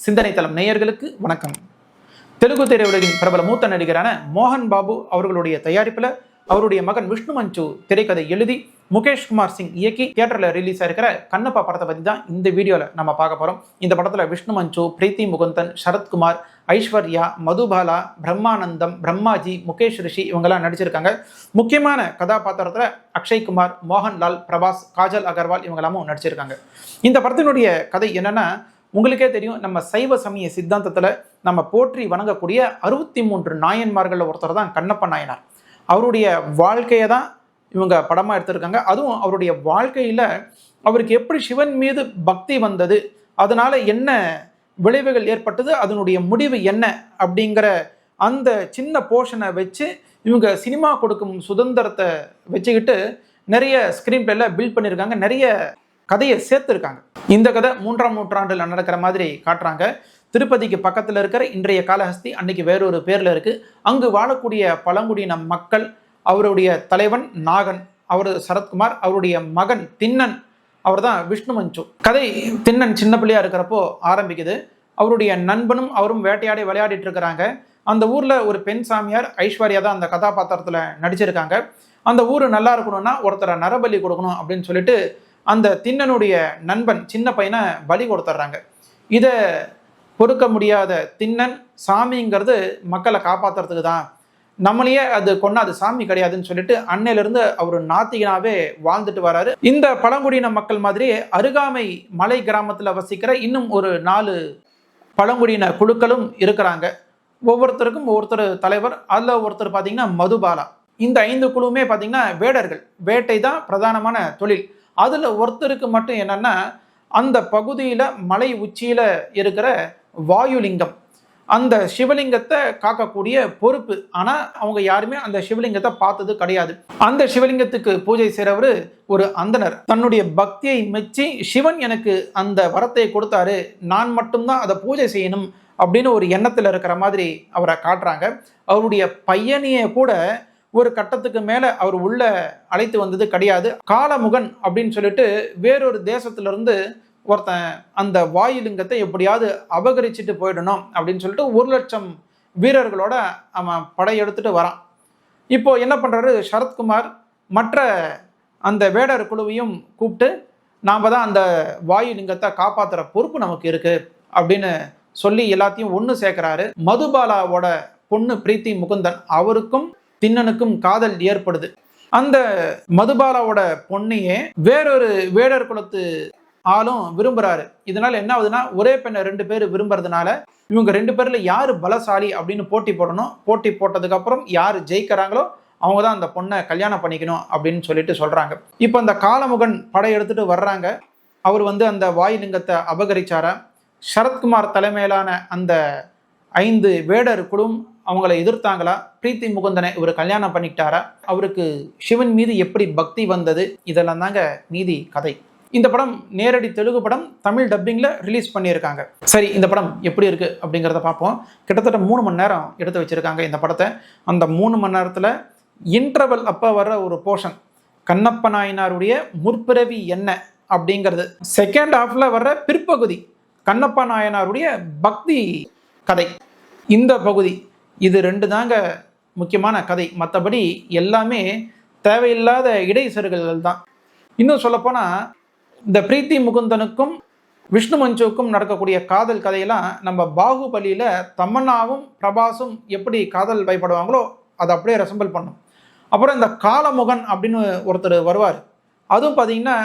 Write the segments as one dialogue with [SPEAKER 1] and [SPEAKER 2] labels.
[SPEAKER 1] சிந்தனை தளம் நேயர்களுக்கு வணக்கம். தெலுங்கு திரையுலகின் பிரபல மூத்த நடிகரான மோகன் பாபு அவர்களுடைய தயாரிப்பில் அவருடைய மகன் விஷ்ணு மஞ்சு திரைக்கதை எழுதி முகேஷ் குமார் சிங் இயக்கி தியேட்டரில் ரிலீஸ் ஆயிருக்கிற கண்ணப்பா படத்தை பற்றி தான் இந்த வீடியோவில் நம்ம பார்க்க போகிறோம் இந்த படத்தில் விஷ்ணு மஞ்சு பிரீத்தி முகுந்தன் சரத்குமார் ஐஸ்வர்யா மதுபாலா பிரம்மானந்தம் பிரம்மாஜி முகேஷ் ரிஷி இவங்கெல்லாம் நடிச்சிருக்காங்க. முக்கியமான கதாபாத்திரத்தில் அக்ஷய்குமார் மோகன்லால் பிரபாஸ் காஜல் அகர்வால் இவங்கெல்லாமும் நடிச்சிருக்காங்க. இந்த படத்தினுடைய கதை என்னென்னா உங்களுக்கே தெரியும் நம்ம சைவ சமய சித்தாந்தத்தில் நம்ம போற்றி வணங்கக்கூடிய அறுபத்தி மூன்று நாயன்மார்களில் ஒருத்தர் தான் கண்ணப்ப நாயனார். அவருடைய வாழ்க்கையை தான் இவங்க படமாக எடுத்திருக்காங்க. அதுவும் அவருடைய வாழ்க்கையில் அவருக்கு எப்படி சிவன் மீது பக்தி வந்தது அதனால் என்ன விளைவுகள் ஏற்பட்டது அதனுடைய முடிவு என்ன அப்படிங்கிற அந்த சின்ன போர்ஷனை வச்சு இவங்க சினிமா கொடுக்கும் சுதந்திரத்தை வச்சுக்கிட்டு நிறைய ஸ்க்ரீன் பிளேல பில்ட் பண்ணியிருக்காங்க. நிறைய கதையை சேர்த்துருக்காங்க. இந்த கதை மூன்றாம் நூற்றாண்டில் நடக்கிற மாதிரி காட்டுறாங்க. திருப்பதிக்கு பக்கத்தில் இருக்கிற இன்றைய காலஹஸ்தி அன்னைக்கு வேறொரு பேரில் இருக்குது அங்கு வாழக்கூடிய பழங்குடியின மக்கள் அவருடைய தலைவன் நாகன் அவர் சரத்குமார் அவருடைய மகன் தின்னன் அவர் தான் விஷ்ணு மஞ்சு. கதை தின்னன் சின்ன பிள்ளையா இருக்கிறப்போ ஆரம்பிக்குது. அவருடைய நண்பனும் அவரும் வேட்டையாடி விளையாடிட்டு இருக்கிறாங்க. அந்த ஊரில் ஒரு பெண் சாமியார் ஐஸ்வர்யா தான் அந்த கதாபாத்திரத்தில் நடிச்சிருக்காங்க. அந்த ஊர் நல்லா இருக்கணும்னா ஒருத்தரை நரபலி கொடுக்கணும் அப்படின்னு சொல்லிட்டு அந்த தின்னனுடைய நண்பன் சின்ன பையனை பலி கொடுத்துட்றாங்க. இதை பொறுக்க முடியாத தின்னன் சாமிங்கிறது மக்களை காப்பாற்றுறதுக்கு தான் நம்மளையே அது கொண்டா அது சாமி கிடையாதுன்னு சொல்லிட்டு அன்னையிலிருந்து அவர் நாத்திகனாவே வாழ்ந்துட்டு வராரு. இந்த பழங்குடியின மக்கள் மாதிரி அருகாமை மலை கிராமத்தில் வசிக்கிற இன்னும் ஒரு நாலு பழங்குடியின குழுக்களும் இருக்கிறாங்க. ஒவ்வொருத்தருக்கும் ஒவ்வொருத்தர் தலைவர் அதில் ஒருத்தர் பார்த்தீங்கன்னா மதுபாலா. இந்த ஐந்து குழுவுமே பார்த்தீங்கன்னா வேடர்கள். வேட்டை தான் பிரதானமான தொழில். அதில் ஒருத்தருக்கு மட்டும் என்னென்னா அந்த பகுதியில் மலை உச்சியில் இருக்கிற வாயுலிங்கம். அந்த சிவலிங்கத்தை காக்கக்கூடிய பொறுப்பு. ஆனால் அவங்க யாருமே அந்த சிவலிங்கத்தை பார்த்தது கிடையாது. அந்த சிவலிங்கத்துக்கு பூஜை செய்கிறவர் ஒரு அந்தனர். தன்னுடைய பக்தியை மெச்சி சிவன் எனக்கு அந்த வரத்தை கொடுத்தாரு. நான் மட்டும்தான் அதை பூஜை செய்யணும் அப்படின்னு ஒரு எண்ணத்தில் இருக்கிற மாதிரி அவரை காட்டுறாங்க. அவருடைய பையனையே கூட ஒரு கட்டத்துக்கு மேலே அவர் உள்ள அழைத்து வந்தது கிடையாது. காலமுகன் அப்படின்னு சொல்லிட்டு வேறொரு தேசத்திலிருந்து ஒருத்தன் அந்த வாயுலிங்கத்தை எப்படியாவது அபகரிச்சுட்டு போயிடணும் அப்படின்னு சொல்லிட்டு ஒரு லட்சம் வீரர்களோட அவன் படையெடுத்துட்டு வரான். இப்போ என்ன பண்ணுறாரு சரத்குமார் மற்ற அந்த வேடர் குழுவையும் கூப்பிட்டு நாம் தான் அந்த வாயுலிங்கத்தை காப்பாற்றுற பொறுப்பு நமக்கு இருக்குது அப்படின்னு சொல்லி எல்லாத்தையும் ஒன்று சேர்க்குறாரு. மதுபாலாவோட பொண்ணு பிரீத்தி முகுந்தன் அவருக்கும் தின்னனுக்கும் காதல் ஏற்படுது. அந்த மதுபாலாவோட பொண்ணையே வேறொரு வேடர் குலத்து ஆளும் விரும்புறாரு. இதனால என்ன ஆகுதுன்னா ஒரே பெண்ணை ரெண்டு பேர் விரும்புறதுனால இவங்க ரெண்டு பேர்ல யாரு பலசாலி அப்படின்னு போட்டி போடணும். போட்டி போட்டதுக்கு அப்புறம் யாரு ஜெயிக்கிறாங்களோ அவங்க தான் அந்த பொண்ணை கல்யாணம் பண்ணிக்கணும் அப்படின்னு சொல்லிட்டு சொல்றாங்க. இப்போ அந்த காலமுகன் படையெடுத்துட்டு வர்றாங்க. அவர் வந்து அந்த வாயுலிங்கத்தை அபகரிச்சார? சரத்குமார் தலைமையிலான அந்த ஐந்து வேடர் குழுவும் அவங்களை எதிர்த்தாங்களா? பிரீத்தி முகுந்தனை இவர் கல்யாணம் பண்ணிக்கிட்டாரா? அவருக்கு சிவன் மீது எப்படி பக்தி வந்தது? இதெல்லாம் தாங்க நீதி கதை. இந்த படம் நேரடி தெலுங்கு படம் தமிழ் டப்பிங்கில் ரிலீஸ் பண்ணியிருக்காங்க. சரி இந்த படம் எப்படி இருக்குது அப்படிங்கிறத பார்ப்போம். கிட்டத்தட்ட மூணு மணி நேரம் எடுத்து வச்சுருக்காங்க இந்த படத்தை. அந்த மூணு மணி நேரத்தில் இன்டர்வல் அப்போ வர்ற ஒரு போர்ஷன் கண்ணப்ப நாயனாருடைய முற்பிறவி என்ன அப்படிங்கிறது. செகண்ட் ஹாஃபில் வர்ற பிற்பகுதி கண்ணப்ப நாயனாருடைய பக்தி கதை. இந்த பகுதி இது ரெண்டு தாங்க முக்கியமான கதை. மற்றபடி எல்லாமே தேவையில்லாத இடைசறுகள் தான். இன்னும் சொல்லப்போனால் இந்த பிரீத்தி முகுந்தனுக்கும் விஷ்ணு மஞ்சுவுக்கும் நடக்கக்கூடிய காதல் கதையெல்லாம் நம்ம பாகுபலியில் தமன்னாவும் பிரபாஸும் எப்படி காதல் பயப்படுவாங்களோ அதை அப்படியே ரெசம்பிள் பண்ணும். அப்புறம் இந்த காலமுகன் அப்படின்னு ஒருத்தர் வருவார். அதுவும் பார்த்தீங்கன்னா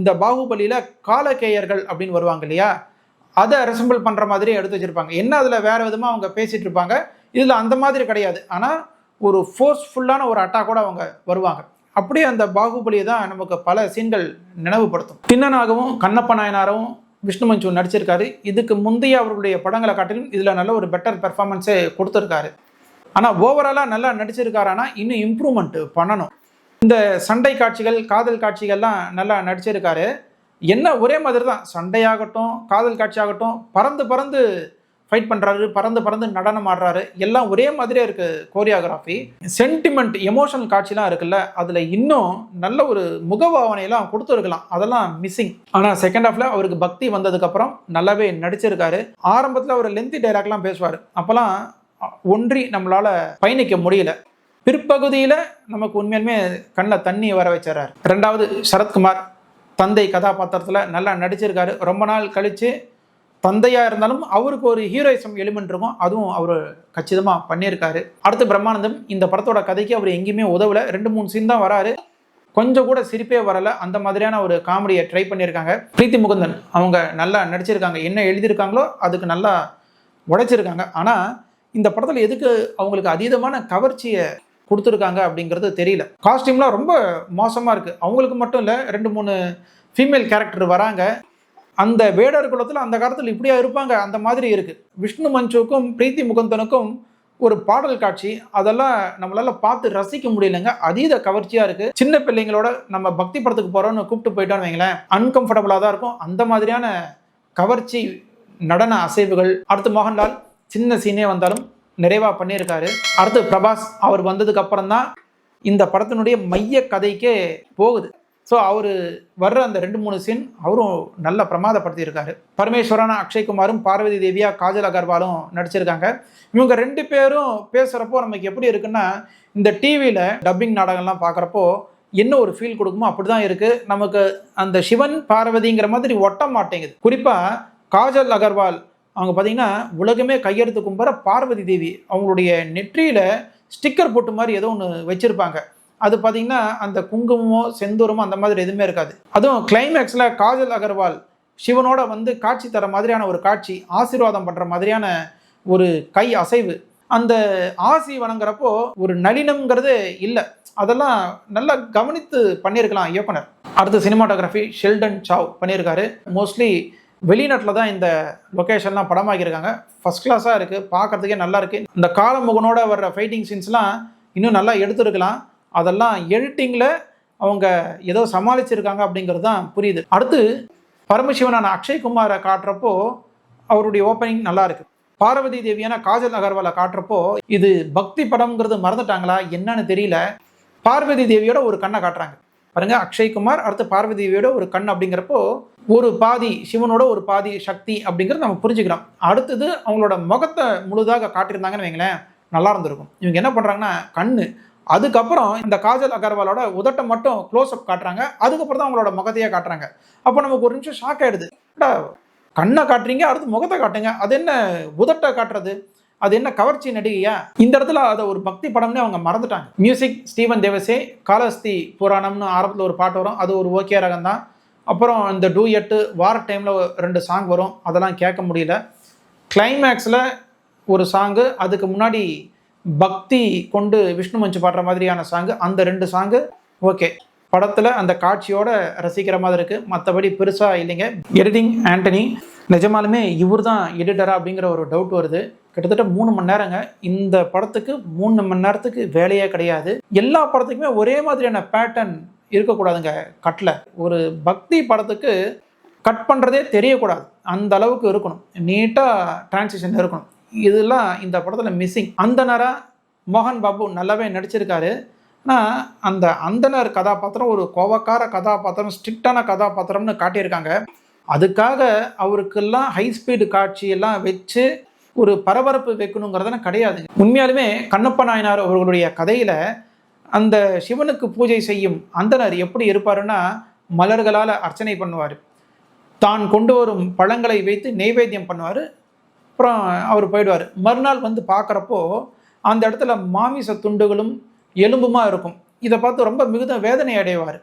[SPEAKER 1] இந்த பாகுபலியில் காலகேயர்கள் அப்படின்னு வருவாங்க இல்லையா? அதை ரெசம்பிள் பண்ணுற மாதிரி எடுத்து வச்சுருப்பாங்க. என்ன அதில் வேறு விதமாக அவங்க பேசிகிட்டு இருப்பாங்க? இதில் அந்த மாதிரி கிடையாது. ஆனால் ஒரு ஃபோர்ஸ்ஃபுல்லான ஒரு அட்டாக்கோட அவங்க வருவாங்க. அப்படியே அந்த பாகுபலியை தான் நமக்கு பல சீன்கள் நினைவுபடுத்தும். தின்னனாகவும் கண்ணப்ப நாயனாரும் விஷ்ணு மஞ்சு நடிச்சிருக்காரு. இதுக்கு முந்தைய அவருடைய படங்களை காட்டிலும் இதில் நல்ல ஒரு பெட்டர் பெர்ஃபார்மன்ஸே கொடுத்துருக்காரு. ஆனால் ஓவராலாக நல்லா நடிச்சிருக்காரானா இன்னும் இம்ப்ரூவ்மெண்ட் பண்ணணும். இந்த சண்டை காட்சிகள் காதல் காட்சிகள்லாம் நல்லா நடிச்சிருக்காரு. என்ன ஒரே மாதிரி தான் சண்டையாகட்டும் காதல் காட்சியாகட்டும் பறந்து பறந்து ஃபைட் பண்ணுறாரு பறந்து பறந்து நடனம் ஆடுறாரு. எல்லாம் ஒரே மாதிரியே இருக்குது கோரியோகிராஃபி சென்டிமெண்ட் எமோஷனல் காட்சிலாம் இருக்குல்ல அதில் இன்னும் நல்ல ஒரு முகபாவனையெல்லாம் கொடுத்துருக்கலாம் அதெல்லாம் மிஸ்ஸிங் ஆனால் செகண்ட் ஹாஃபில் அவருக்கு பக்தி வந்ததுக்கப்புறம் நல்லாவே நடிச்சிருக்காரு. ஆரம்பத்தில் அவர் லென்த்தி டைலாக்லாம் பேசுவார். அப்போல்லாம் ஒன்றி நம்மளால் பயணிக்க முடியல. பிற்பகுதியில் நமக்கு உண்மையாலுமே கண்ணில் தண்ணி வர வச்சிடறாரு. ரெண்டாவது சரத்குமார் தந்தை கதாபாத்திரத்தில் நல்லா நடிச்சிருக்காரு. ரொம்ப நாள் கழித்து தந்தையாக இருந்தாலும் அவருக்கு ஒரு ஹீரோயிசம் எலிமெண்ட் இருக்கும். அதுவும் அவர் கச்சிதமாக பண்ணியிருக்காரு. அடுத்து பிரம்மானந்தம். இந்த படத்தோட கதைக்கு அவர் எங்கேயுமே உதவலை. ரெண்டு மூணு சீன் தான் வராரு. கொஞ்சம் கூட சிரிப்பே வரல. அந்த மாதிரியான ஒரு காமெடியை ட்ரை பண்ணியிருக்காங்க. பிரீத்தி முகுந்தன் அவங்க நல்லா நடிச்சிருக்காங்க. என்ன எழுதியிருக்காங்களோ அதுக்கு நல்லா உடைச்சிருக்காங்க. ஆனால் இந்த படத்தில் எதுக்கு அவங்களுக்கு அதீதமான கவர்ச்சியை கொடுத்துருக்காங்க அப்படிங்கிறது தெரியல. காஸ்டியூம்லாம் ரொம்ப மோசமாக இருக்குது அவங்களுக்கு மட்டும் இல்லை ரெண்டு மூணு ஃபீமேல் கேரக்டர் வராங்க. அந்த வேடர் குலத்தில் அந்த காலத்தில் இப்படியா இருப்பாங்க? அந்த மாதிரி இருக்குது விஷ்ணு மஞ்சுக்கும் பிரீத்தி முகந்தனுக்கும் ஒரு பாடல் காட்சி. அதெல்லாம் நம்மளால பார்த்து ரசிக்க முடியலங்க. அதீத கவர்ச்சியாக இருக்குது சின்ன பிள்ளைங்களோட நம்ம பக்தி படத்துக்கு போறோம்னு கூப்பிட்டு போயிட்டோன்னு வைங்களேன். அன்கம்ஃபர்டபுளாக தான் இருக்கும். அந்த மாதிரியான கவர்ச்சி நடன அசைவுகள். அடுத்து மோகன்லால் சின்ன சீனே வந்தாலும் நிறைவாக பண்ணியிருக்காரு. அடுத்து பிரபாஸ் அவர் வந்ததுக்கு அப்புறம் தான் இந்த படத்தினுடைய மைய கதைக்கே போகுது. ஸோ அவர் வர்ற அந்த ரெண்டு மூணு சீன் அவரும் நல்லா பிரமாதப்படுத்தியிருக்காரு. பரமேஸ்வரன் அக்ஷய்குமாரும் பார்வதி தேவியா காஜல் அகர்வாலும் நடிச்சிருக்காங்க. இவங்க ரெண்டு பேரும் பேசுகிறப்போ நமக்கு எப்படி இருக்குன்னா இந்த டிவியில் டப்பிங் நாடகம்லாம் பார்க்குறப்போ என்ன ஒரு ஃபீல் கொடுக்குமோ அப்படி தான் இருக்குது நமக்கு அந்த சிவன் பார்வதிங்கிற மாதிரி ஒட்ட மாட்டேங்குது. குறிப்பாக காஜல் அகர்வால் அவங்க பார்த்தீங்கன்னா உலகமே கையெழுத்து கும்புற பார்வதி தேவி அவங்களுடைய நெற்றியில் ஸ்டிக்கர் போட்டு மாதிரி ஏதோ ஒன்று வச்சுருப்பாங்க. அது பார்த்தீங்கன்னா அந்த குங்குமமோ செந்தூரமோ அந்த மாதிரி எதுவுமே இருக்காது. அதுவும் கிளைமேக்ஸில் காஜல் அகர்வால் சிவனோட வந்து காட்சி தர மாதிரியான ஒரு காட்சி ஆசீர்வாதம் பண்ணுற மாதிரியான ஒரு கை அசைவு. அந்த ஆசி வணங்குறப்போ ஒரு நளினம்ங்கிறது இல்லை. அதெல்லாம் நல்லா கவனித்து பண்ணியிருக்கலாம் இயக்குனர். அடுத்து சினிமாட்டோகிராஃபி ஷெல்டன் சாவ் பண்ணியிருக்காரு மோஸ்ட்லி வெளிநாட்டில் தான் இந்த லொக்கேஷன்லாம் படமாக்கியிருக்காங்க. ஃபஸ்ட் கிளாஸாக இருக்குது பார்க்குறதுக்கே நல்லா இருக்குது இந்த காலமுகனோட வர்ற ஃபைட்டிங் சீன்ஸ்லாம் இன்னும் நல்லா எடுத்துருக்கலாம். அதெல்லாம் எடிட்டிங்கில் அவங்க ஏதோ சமாளிச்சிருக்காங்க அப்படிங்கிறது தான் புரியுது. அடுத்து பரமசிவனான அக்ஷய்குமாரை காட்டுறப்போ அவருடைய ஓப்பனிங் நல்லா இருக்குது பார்வதி தேவியான காஜல் அகர்வாலை காட்டுறப்போ இது பக்தி படம்ங்கிறது மறந்துட்டாங்களா? என்னன்னு தெரியல. பார்வதி தேவியோட ஒரு கண்ணை காட்டுறாங்க. பாருங்க அக்ஷய்குமார் அடுத்து பார்வதி தேவியோட ஒரு கண் அப்படிங்கிறப்போ ஒரு பாதி சிவனோட ஒரு பாதி சக்தி அப்படிங்கிறது நம்ம புரிஞ்சுக்கிறோம். அடுத்தது அவங்களோட முகத்தை முழுதாக காட்டியிருந்தாங்கன்னு வைங்களேன் நல்லா இருந்திருக்கும். இவங்க என்ன பண்ணுறாங்கன்னா கண்ணு அதுக்கப்புறம் இந்த காஜல் அகர்வாலோட உதட்டை மட்டும் க்ளோஸ் அப் காட்டுறாங்க. அதுக்கப்புறம் தான் அவங்களோட முகத்தையே காட்டுறாங்க. அப்போ நமக்கு ஒரு நிமிஷம் ஷாக் ஆயிடுது. கண்ணை காட்டுறீங்க அடுத்து முகத்தை காட்டுங்க. அது என்ன உதட்டை காட்டுறது? அது என்ன கவர்ச்சி நடிகையா? இந்த இடத்துல அதை ஒரு பக்தி படம்னு அவங்க மறந்துட்டாங்க. மியூசிக் ஸ்டீவன் தேவசே காலஸ்தி புராணம்னு ஆரம்பத்தில் ஒரு பாட்டு வரும். அது ஒரு ஓகே ரகம் தான் அப்புறம் இந்த டூ எட்டு வார டைமில் ரெண்டு சாங் வரும். அதெல்லாம் கேட்க முடியல. கிளைமேக்ஸில் ஒரு சாங்கு அதுக்கு முன்னாடி பக்தி கொண்டு விஷ்ணு மஞ்சு பாடுற மாதிரியான சாங்கு அந்த ரெண்டு சாங்கு ஓகே படத்தில் அந்த காட்சியோட ரசிக்கிற மாதிரி இருக்குது மற்றபடி பெருசாக இல்லைங்க. எடிட்டிங் ஆண்டனி நிஜமாலுமே இவர் தான் எடிட்டரா அப்படிங்கிற ஒரு டவுட் வருது. கிட்டத்தட்ட மூணு மணி நேரங்க. இந்த படத்துக்கு மூணு மணி நேரத்துக்கு வேலையே கிடையாது. எல்லா படத்துக்குமே ஒரே மாதிரியான பேட்டர்ன் இருக்கக்கூடாதுங்க கட்டில் ஒரு பக்தி படத்துக்கு கட் பண்ணுறதே தெரியக்கூடாது. அந்த அளவுக்கு இருக்கணும். நீட்டாக டிரான்சிஷன் இருக்கணும். இதெல்லாம் இந்த படத்தில் மிஸ்ஸிங் அந்தனராக மோகன் பாபு நல்லாவே நடிச்சிருக்காரு. ஆனால் அந்த அந்தனர் கதாபாத்திரம் ஒரு கோவக்கார கதாபாத்திரம் ஸ்ட்ரிக்டான கதாபாத்திரம்னு காட்டியிருக்காங்க. அதுக்காக அவருக்கெல்லாம் ஹை ஸ்பீடு காட்சியெல்லாம் வச்சு ஒரு பரபரப்பு வைக்கணுங்கிறதெல்லாம் கிடையாது. உண்மையாலுமே கண்ணப்ப நாயனார் அவர்களுடைய கதையில் அந்த சிவனுக்கு பூஜை செய்யும் அந்தனர் எப்படி இருப்பாருன்னா மலர்களால் அர்ச்சனை பண்ணுவார். தான் கொண்டு வரும் பழங்களை வைத்து நெய்வேத்தியம் பண்ணுவார். அப்புறம் அவர் போயிடுவார். மறுநாள் வந்து பார்க்குறப்போ அந்த இடத்துல மாமிச துண்டுகளும் எலும்புமாக இருக்கும். இதை பார்த்து ரொம்ப மிகுந்த வேதனை அடைவார்.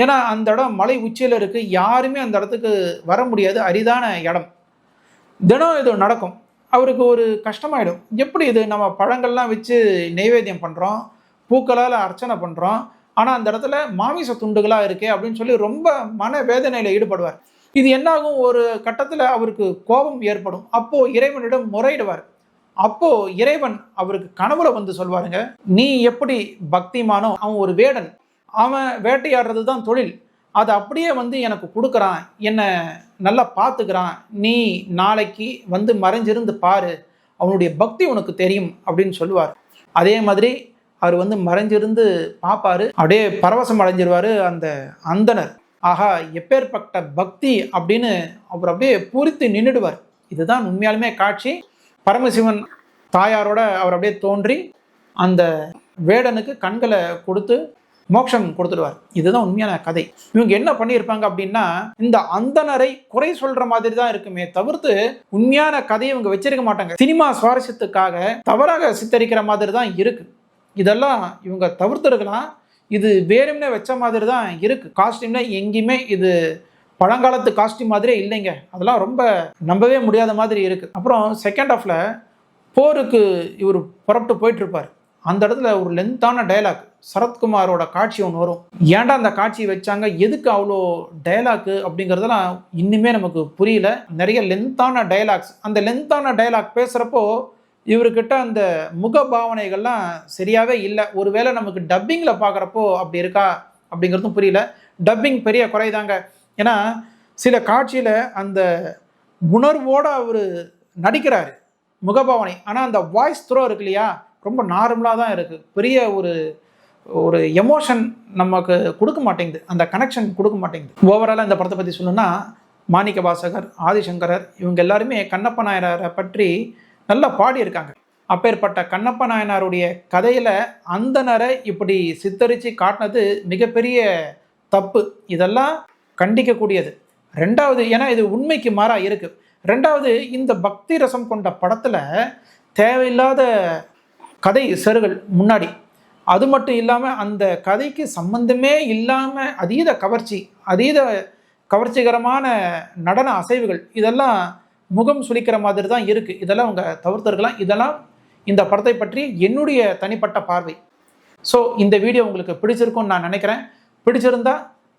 [SPEAKER 1] ஏன்னா அந்த இடம் மலை உச்சியில் இருக்குது யாருமே அந்த இடத்துக்கு வர முடியாது. அரிதான இடம். தினம் இது நடக்கும். அவருக்கு ஒரு கஷ்டமாயிடும். எப்படி இது? நம்ம பழங்கள்லாம் வச்சு நெய்வேத்தியம் பண்ணுறோம் பூக்களால் அர்ச்சனை பண்ணுறோம் ஆனால் அந்த இடத்துல மாமிச துண்டுகளாக இருக்கே அப்படின்னு சொல்லி ரொம்ப மன வேதனையில் ஈடுபடுவார். இது என்னாகும்? ஒரு கட்டத்தில் அவருக்கு கோபம் ஏற்படும். அப்போ இறைவனிடம் முறையிடுவார். அப்போ இறைவன் அவருக்கு கனவுல வந்து சொல்வாருங்க நீ எப்படி பக்திமானோ அவன் ஒரு வேடன். அவன் வேட்டையாடுறது தான் தொழில். அதை அப்படியே வந்து எனக்கு கொடுக்குறான். என்னை நல்லா பார்த்துக்கிறான். நீ நாளைக்கு வந்து மறைஞ்சிருந்து பாரு. அவனுடைய பக்தி உனக்கு தெரியும் அப்படின்னு சொல்லுவார். அதே மாதிரி அவர் வந்து மறைஞ்சிருந்து பார்ப்பாரு அப்படியே பரவசம் அடைஞ்சிருவாரு அந்த அந்தனர். ஆகா எப்பேற்பட்ட பக்தி அப்படின்னு அவர் அப்படியே பூரித்து நின்றுடுவார். இதுதான் உண்மையாலுமே காட்சி. பரமசிவன் தாயாரோட அவர் அப்படியே தோன்றி அந்த வேடனுக்கு கண்களை கொடுத்து மோட்சம் கொடுத்துடுவார். இதுதான் உண்மையான கதை. இவங்க என்ன பண்ணியிருப்பாங்க அப்படின்னா இந்த அந்தனரை குறை சொல்ற மாதிரி தான் இருக்குமே தவிர்த்து உண்மையான கதையை இவங்க வச்சிருக்க மாட்டாங்க. சினிமா சுவாரஸ்யத்துக்காக தவறாக சித்தரிக்கிற மாதிரி தான் இருக்கு. இதெல்லாம் இவங்க தவிர்த்துருக்கலாம். இது வேறும்னே வச்ச மாதிரி தான் இருக்குது காஸ்டியூம்ல எங்கேயுமே இது பழங்காலத்து காஸ்டியூம் மாதிரியே இல்லைங்க. அதெல்லாம் ரொம்ப நம்பவே முடியாத மாதிரி இருக்குது அப்புறம் செகண்ட் ஆஃபில் போருக்கு இவர் புறப்பட்டு போயிட்டு இருப்பார் அந்த இடத்துல ஒரு லென்த்தான டயலாக் சரத்குமாரோட காட்சி ஒன்று வரும். ஏன்டா அந்த காட்சி வச்சாங்க? எதுக்கு அவ்வளோ டைலாக்கு அப்படிங்கிறதெல்லாம் இன்னுமே நமக்கு புரியல. நிறைய லென்த்தான டயலாக்ஸ் அந்த லென்த்தான டயலாக் பேசுகிறப்போ இவர்கிட்ட அந்த முக பாவனைகள்லாம் சரியாகவே இல்லை. ஒருவேளை நமக்கு டப்பிங்கில் பார்க்குறப்போ அப்படி இருக்கா அப்படிங்கிறதும் புரியல. டப்பிங் பெரிய குறைதாங்க. ஏன்னா சில காட்சியில் அந்த உணர்வோடு அவர் நடிக்கிறார் முகபாவனை. ஆனால் அந்த வாய்ஸ் த்ரோ இருக்கு இல்லையா ரொம்ப நார்மலாக தான் இருக்குது பெரிய ஒரு ஒரு எமோஷன் நமக்கு கொடுக்க மாட்டேங்குது. அந்த கனெக்ஷன் கொடுக்க மாட்டேங்குது. ஓவராலாக இந்த படத்தை பற்றி சொல்லணும்னா மாணிக்க வாசகர் ஆதிசங்கரர் இவங்க எல்லாருமே கண்ணப்ப நாயனாரை பற்றி நல்லா பாடியிருக்காங்க. அப்பேற்பட்ட கண்ணப்ப நாயனாருடைய கதையில் அந்தனரை இப்படி சித்தரித்து காட்டினது மிகப்பெரிய தப்பு. இதெல்லாம் கண்டிக்கக்கூடியது. ரெண்டாவது ஏன்னா இது உண்மைக்கு மாறாக இருக்குது ரெண்டாவது இந்த பக்தி ரசம் கொண்ட படத்தில் தேவையில்லாத கதை செருகள் முன்னாடி. அது மட்டும் இல்லாமல் அந்த கதைக்கு சம்பந்தமே இல்லாமல் அதீத கவர்ச்சி அதீத கவர்ச்சிகரமான நடன அசைவுகள் இதெல்லாம் முகம் சுளிக்கிற மாதிரி தான் இருக்குது இதெல்லாம் அவங்க தவிர்த்துருக்கலாம். இதெல்லாம் இந்த படத்தை பற்றி என்னுடைய தனிப்பட்ட பார்வை. ஸோ இந்த வீடியோ உங்களுக்கு பிடிச்சிருக்கும்னு நான் நினைக்கிறேன். பிடிச்சிருந்தா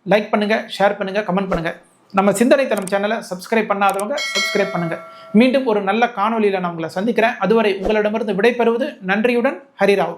[SPEAKER 1] லைக் பண்ணுங்கள் ஷேர் பண்ணுங்கள் கமெண்ட் பண்ணுங்கள் நம்ம சிந்தனை தளம் சேனலை சப்ஸ்கிரைப் பண்ணாதவங்க சப்ஸ்கிரைப் பண்ணுங்கள் மீண்டும் ஒரு நல்ல காணொலியில் நான் உங்களை சந்திக்கிறேன். அதுவரை உங்களிடமிருந்து விடைபெறுவது நன்றியுடன் ஹரிராவ்